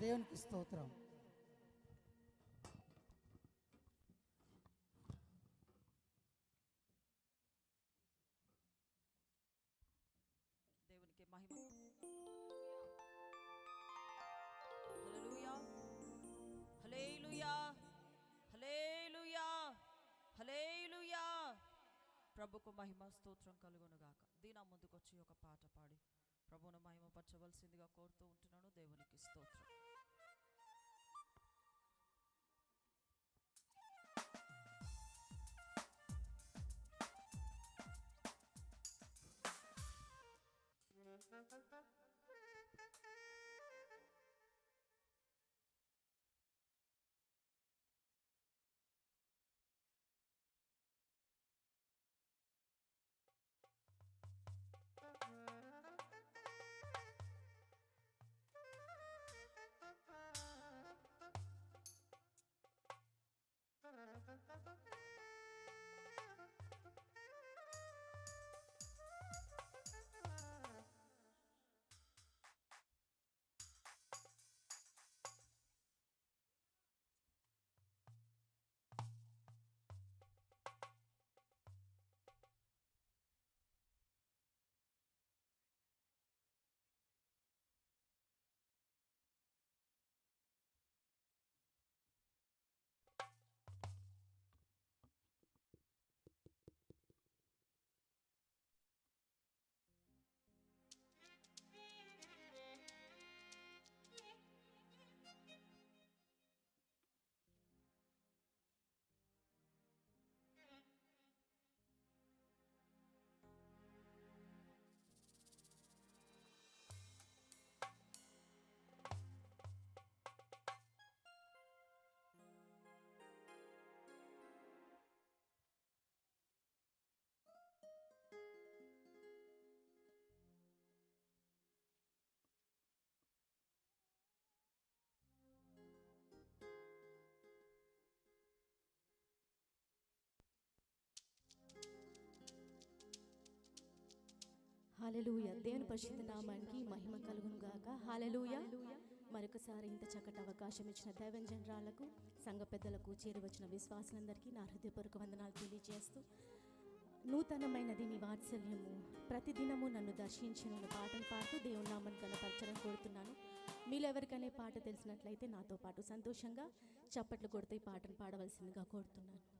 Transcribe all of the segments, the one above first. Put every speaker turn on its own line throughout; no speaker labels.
దేవునికి స్తోత్రం.
దేవునికి మహిమ హల్లెలూయా. హల్లెలూయా. హల్లెలూయా. హల్లెలూయా. ప్రభుకు మహిమ స్తోత్రం కలుగునుగాక దీనా ముందుకొచ్చి ఒక పాట పాడి. ప్రభువును మహిమపరచవలసిందిగా కోరుతూ ఉంటున్నాను. దేవునికి స్తోత్రం.
హాలెలూయ దేవుని పరిశుద్ధ నామానికి మహిమ కలుగును గాక. హాలెలూయ మరొకసారి ఇంత చక్కటి అవకాశం ఇచ్చిన దైవం జనరాలకు సంఘ పెద్దలకు చేరి వచ్చిన విశ్వాసులందరికీ నా హృదయపూర్వక వందనాలు తెలియజేస్తూ నూతనమైనది నీ వాత్సల్యము. ప్రతిదినము నన్ను దర్శించిన పాటలు పాడుతూ దేవుని నామని కనపరచడం కోరుతున్నాను. మీలో ఎవరికైనా పాట తెలిసినట్లయితే నాతో పాటు సంతోషంగా చప్పట్లు కొడుతూ ఈ పాటను పాడవలసిందిగా కోరుతున్నాను.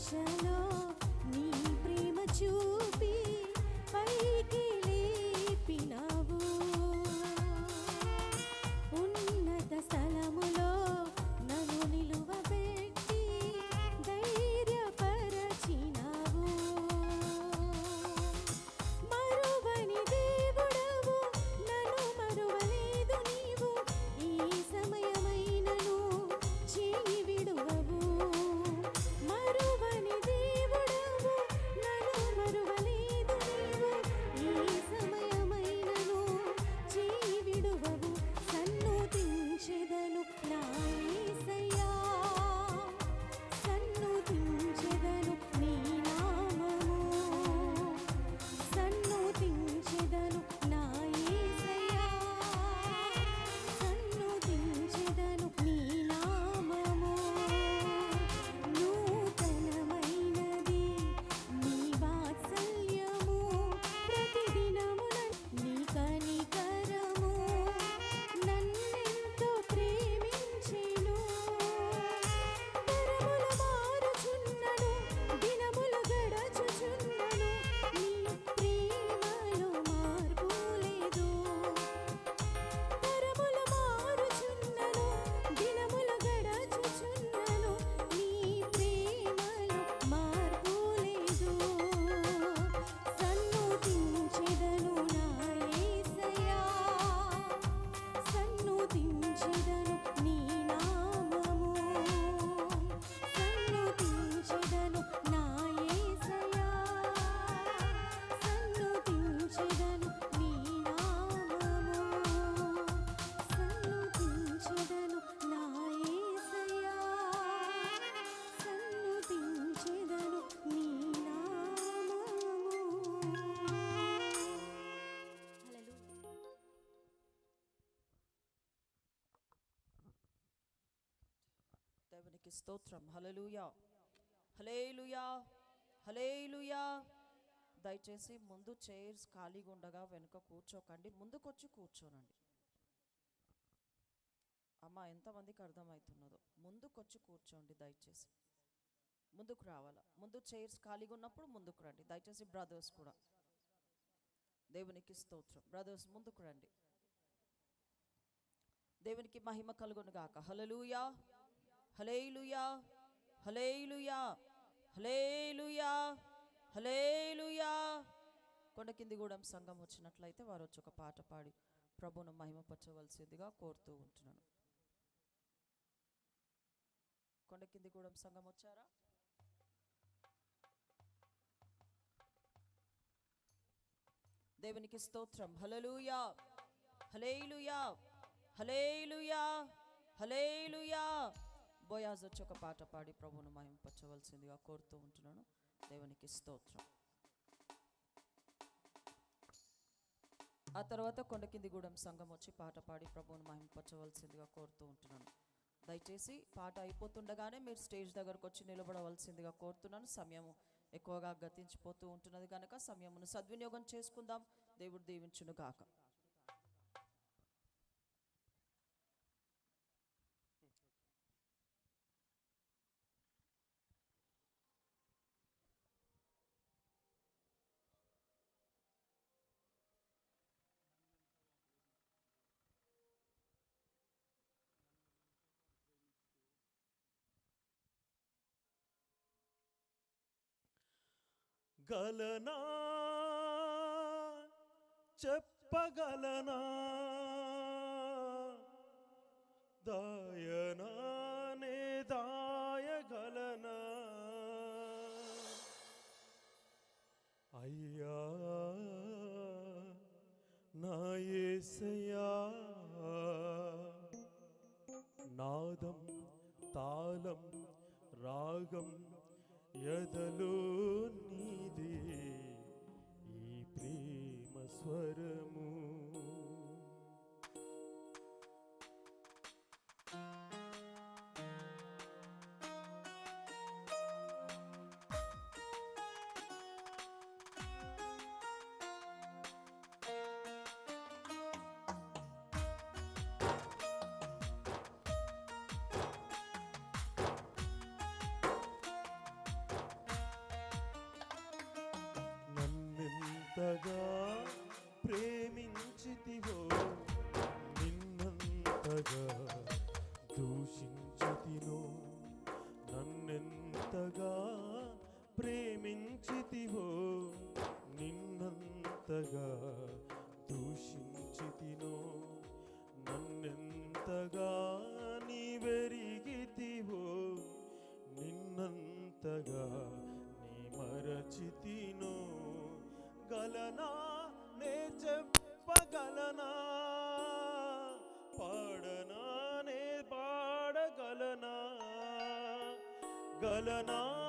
special స్తోత్రం. హలలుయా హలేలుయా హలేలుయా దయచేసి ముందు చైర్స్ ఖాళీగా ఉండగా వెనుక కూర్చోకండి. ముందుకొచ్చి కూర్చోనండి. అమ్మ ఎంతమందికి అర్థమవుతున్నదో. ముందుకొచ్చి కూర్చోండి దయచేసి. ముందుకు రావాలా? ముందు చైర్స్ ఖాళీగా ఉన్నప్పుడు ముందుకు రండి. దయచేసి బ్రదర్స్ కూడా. దేవునికి స్తోత్రం. బ్రదర్స్ ముందుకు రండి. దేవునికి మహిమ కలుగును గాక hallelujah hallelujah hallelujah hallelujah hallelujah కొండ కింది గూడెం సంఘం వచ్చినట్లయితే వారు వచ్చి ఒక పాట పాడి
ప్రభును మహిమపరచవలసిందిగా కోరుతూ ఉంటున్నాను. కొండ కింది గూడెం సంఘం వచ్చారా? దేవునికి స్తోత్రం. Hallelujah hallelujah hallelujah hallelujah Boaz వచ్చి ఒక పాట పాడి ప్రభువును మహింపరచవలసిందిగా కోరుతూ ఉంటున్నాను. దేవునికి స్తోత్రం. ఆ తర్వాత కొండ కింది గూడెం సంఘం వచ్చి పాట పాడి ప్రభువును మహింపరచవలసిందిగా కోరుతూ ఉంటున్నాను. దయచేసి పాట అయిపోతుండగానే మీరు స్టేజ్ దగ్గరకు వచ్చి నిలబడవలసిందిగా కోరుతున్నాను. సమయం ఎక్కువగా గతించిపోతూ ఉంటున్నది కనుక సమయమును సద్వినియోగం చేసుకుందాం. దేవుడు దీవించును గాక
గలనా చెప్పగలనా దాయనానే ఎంతగా ప్రేమించితివో నిన్నంతగా గలనా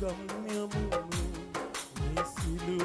గమ్యమును నీ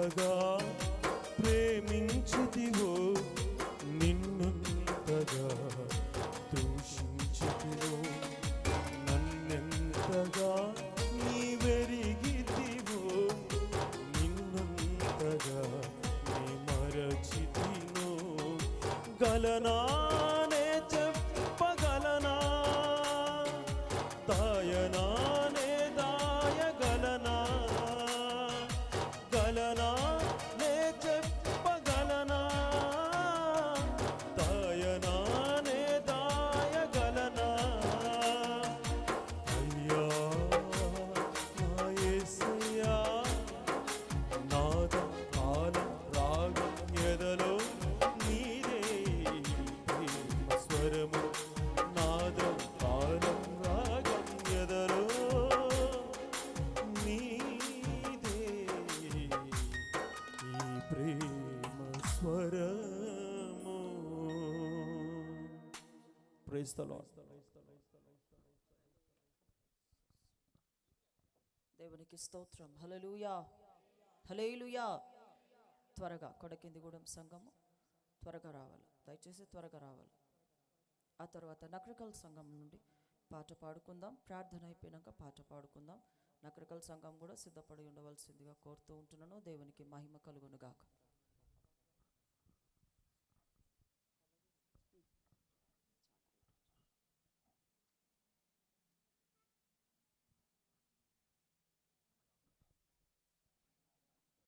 నన్నెంతగా ప్రేమించితివో నిన్నెంతగా దూషించితివో నన్నెంతగా నీవెరిగితివో నిన్నంతగా నీ మరచితినో గలనా ప్రైజ్ ద లార్డ్
దేవునికి స్తోత్రం. హలలుయా హలేలుయా త్వరగా కొడకిందిగూడెం సంఘము త్వరగా రావాలి. దయచేసి త్వరగా రావాలి. ఆ తర్వాత నకరికల్ సంఘం నుండి పాట పాడుకుందాం. ప్రార్థన అయిపోయినాక పాట పాడుకుందాం. నకరికల్ సంఘం కూడా సిద్ధపడి ఉండవలసిందిగా కోరుతూ ఉంటున్నాను. దేవునికి మహిమ కలుగునుగాక.